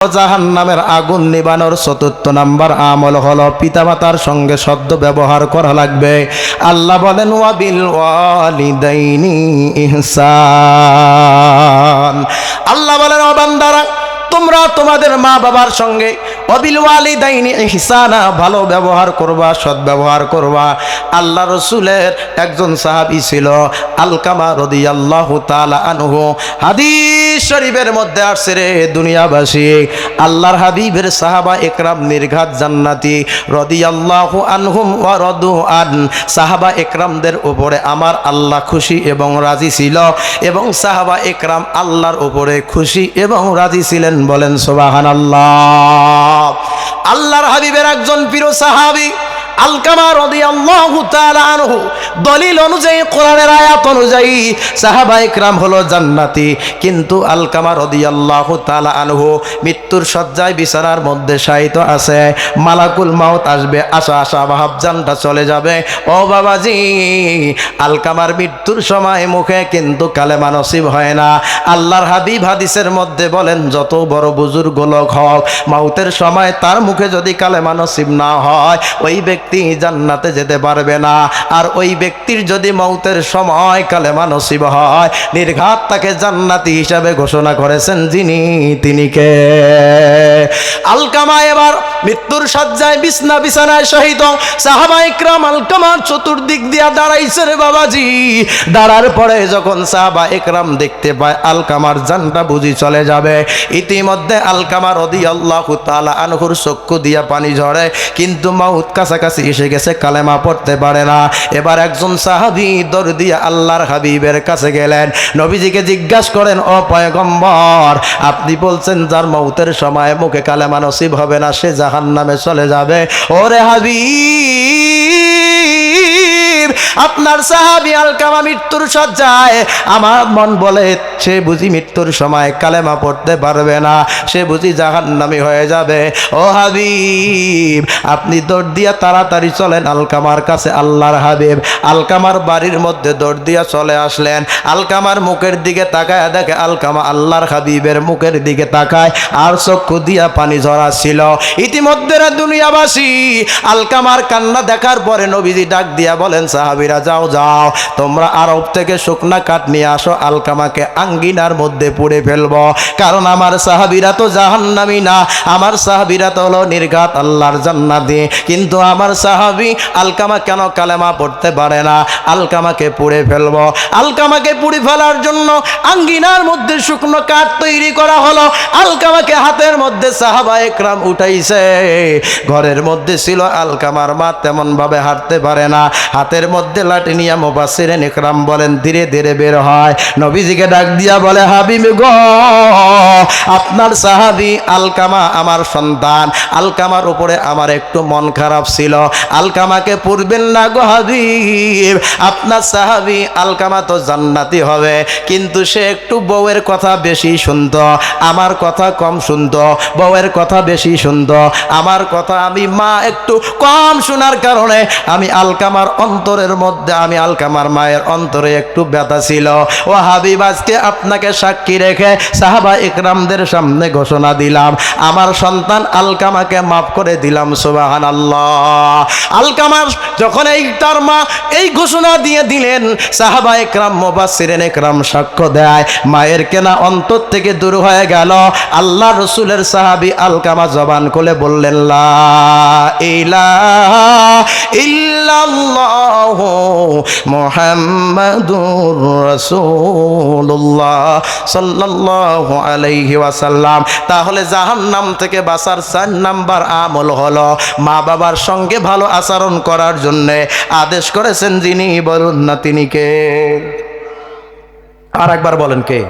জাহান নামের আগুন নিবানোর চতুর্থ নাম্বার আমল হলো পিতামাতার সঙ্গে শব্দ ব্যবহার করা লাগবে। আল্লাহ বলেন আল্লাহ বলেন অবান্দারা তোমরা তোমাদের মা বাবার সঙ্গে অবিল ভালো ব্যবহার করবা, সৎ ব্যবহার করবা। আল্লাহ রসুলের একজন সাহাবী ছিল আলকামা রদিয়াল্লাহু তাআলা আনহু। হাদিস শরীফের মধ্যে আসছে রে দুনিয়াবাসী। আল্লাহর হাবিবের সাহাবা একরাম নির্ঘাত জান্নাতি, রদিয়াল্লাহু আনহুম ওয়া রদু আন। সাহাবা একরামদের উপরে আমার আল্লাহ খুশি এবং রাজি ছিল এবং সাহাবা একরাম আল্লাহর উপরে খুশি এবং রাজি ছিলেন বলেন, সুবহানাল্লাহ। আল্লাহর হাবিবের একজন প্রিয় সাহাবী আলকামা রাদিয়াল্লাহু তাআলা আনহু, দলিল অনুযায়ী, কোরআনের আয়াত অনুযায়ী সাহাবা ইকরাম হলো জান্নাতি। কিন্তু আলকামা রাদিয়াল্লাহু তাআলা আনহু মৃত্যুর শয্যায় বিছানার মধ্যে শায়িত আছে। মালাকুল মাউত আসবে আশা আশা ভাব জানটা চলে যাবে। ও বাবাজি, আলকামার মৃত্যুর সময় মুখে কিন্তু কালেমা নসিব হয় না। আল্লাহর হাবিব হাদিসের মধ্যে বলেন, যত বড় বুজুর্গ লোক হোক মাউতের সময় তার মুখে যদি কালেমা নসিব না হয়, ওই ব্যক্তি জান্নাতে যেতে পারবে না। আর ওই ব্যক্তির যদি মৌতের সময় কালেমা নসিব হয়, নির্ঘাত তাকে জান্নাতি হিসাবে ঘোষণা করেছেন যিনি, তিনি কে? আলকামা এবার মৃত্যুর সজ্জায় বিছনা বিছানায় শহীদ সাহাবা ইকরাম আলকামার চতুর্দিক দিয়া দাঁড়াইছে রে বাবাজি। দাঁড়ার পরে যখন সাহাবা ইকরাম দেখতে পায়, আলকামার জানটা বুঝি চলে যাবে। ইতিমধ্যে আলকামার অদি আল্লাহ তালা আনহুর চক্ষু দিয়া পানি ঝরে, কিন্তু মাউত কাছাকাছি এসে গেছে, কালেমা পড়তে পারে না। এবার একজন সাহাবি দৌড় দিয়া আল্লাহর হাবিবের কাছে গেলেন। নবীজিকে জিজ্ঞাসা করেন, ও পয়গম্বর, আপনি বলছেন যার মৌতের সময় মুখে কালেমা নসিব হবে না, সে জাহান নামে চলে যাবে। ওরে হাবিব, আপনার সাহাবি আলকামা মৃত্যুর সজ্জায় আমার মন বলে সে বুঝি মৃত্যুর সময় কালেমা পড়তে পারবে না। সে বুঝি জাহান্নামি হয়ে যাবে। ও হাবিব, আপনি দৌড় দিয়া তাড়াতাড়ি চলেন। আলকামার কাছে আল্লাহর হাবিব। আলকামার বাড়ির মধ্যে দৌড় দিয়া চলে আসলেন। আলকামার মুখের দিকে তাকায় দেখে আলকামা আল্লাহর হাবিবের মুখের দিকে তাকায় আর চক্ষু দিয়া পানি ঝরাচ্ছিল। ইতিমধ্যে রে দুনিয়াবাসী, আলকামার কান্না দেখার পরে নবীজি ডাক দিয়া বলেন, সাহাবিরা, যাও যাও। তোমরা আরব থেকে শুকনা কাঠ নিয়ে আসো। আলকামাকে আঙ্গিনার মধ্যে পুড়ে ফেলব। কারণ আমার সাহাবিরা তো জাহান্নামি না। আমার সাহাবিরা তো হলো নির্ঘাত আল্লাহর জান্নাতি। কিন্তু আমার সাহাবি আলকামা কেন কালেমা পড়তে পারে না? আলকামাকে পুড়ে ফেলব। আলকামাকে পুড়ে ফেলার জন্য আঙ্গিনার মধ্যে শুকনো কাঠ তৈরি করা হলো। আলকামাকে হাতের মধ্যে সাহাবা একরাম উঠাইছে। ঘরের মধ্যে ছিল আলকামার মা তেমন ভাবে হাঁটতে পারে না। হাতের মধ্যে লাঠি নিয়ে মোবাসিরেন একরাম বলেন, ধীরে ধীরে বের হয়। নবীজিকে ডাক দিয়া বলে হাবিব গো। আপনার সাহাবি আলকামা আমার সন্তান। আলকামার উপরে আমার একটু মন খারাপ ছিল। আলকামাকে পূর্বেন না গো হাবিব। আপনার সাহাবি আলকামা তো জান্নাতি হবে। কিন্তু সে একটু বউয়ের কথা বেশি শুনত। আমার কথা কম শুনত। বউয়ের কথা বেশি শুনত। আমার কথা আমি মা একটু কম শোনার কারণে আমি আলকামার অন্তরের মধ্যে, আমি আলকামার মায়ের অন্তরে একটু ব্যথা ছিল। ও হাবিব, আজকে আপনাকে সাক্ষী রেখে সাহাবা ইকরামদের সামনে ঘোষণা দিলাম। আমার সন্তান আলকামাকে মাফ করে দিলাম সুবাহান আল্লাহ আলকামার যখন এই তার মা এই ঘোষণা দিয়ে দিলেন, সাহাবা একরাম মোবাসিরেন একরাম সাক্ষ্য দেয়, মায়ের কেনা অন্তর থেকে দূর হয়ে গেল। আল্লাহ রসুলের সাহাবি আলকামা জবান খুলে বললেন, লা ইলাহা ইল্লাল্লাহু মুহাম্মাদুর রাসূলুল্লাহ সাল্লাল্লাহু আলাইহি ওয়াসাল্লাম। তাহলে জাহান্নাম থেকে বাঁচার চার নাম্বার আমল হলো মা বাবার সঙ্গে ভালো আচরণ করার জন্যে আদেশ করেছেন যিনি, বলুন না তিনি কে? আর বলেন কে?